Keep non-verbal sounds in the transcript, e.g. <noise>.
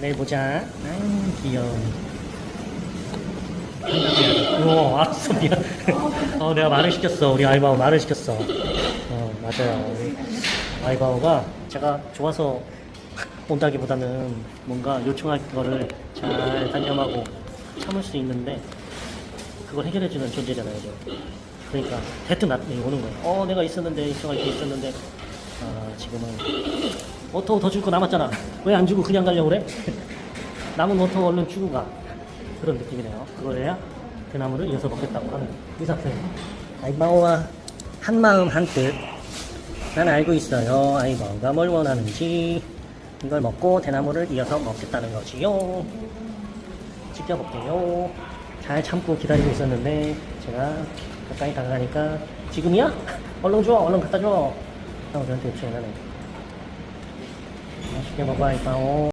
내일 보자. 아유, 귀여워. 어, 알았어, 미안. 어, 내가 말을 시켰어. 우리 아이바오 말을 시켰어. 어, 맞아요. 우리 아이바오가 제가 좋아서 온다기보다는 뭔가 요청할 거를 잘 단념하고 참을 수 있는데 그걸 해결해주는 존재잖아요. 이제. 그러니까 대뜸 나한테 오는 거예요. 어, 내가 있었는데, 요청할 게 있었는데, 아, 지금은 워터 더 줄 거 남았잖아. 왜 안 주고 그냥 가려고 그래? <laughs> 남은 워터 얼른 주고 가. 그런 느낌이네요. 그걸 해야 대나무를 이어서 먹겠다고 하는 이 사태. 아이바오와 한 마음 한 뜻. 난 알고 있어요. 아이바오가 뭘 원하는지. 이걸 먹고 대나무를 이어서 먹겠다는 거지요. 지켜볼게요. 잘 참고 기다리고 있었는데 제가 가까이 다가가니까 지금이야? 얼른 줘, 얼른 갖다 줘. 하고 저한테 요청을 하네. 맛있게 먹어, 아이바오.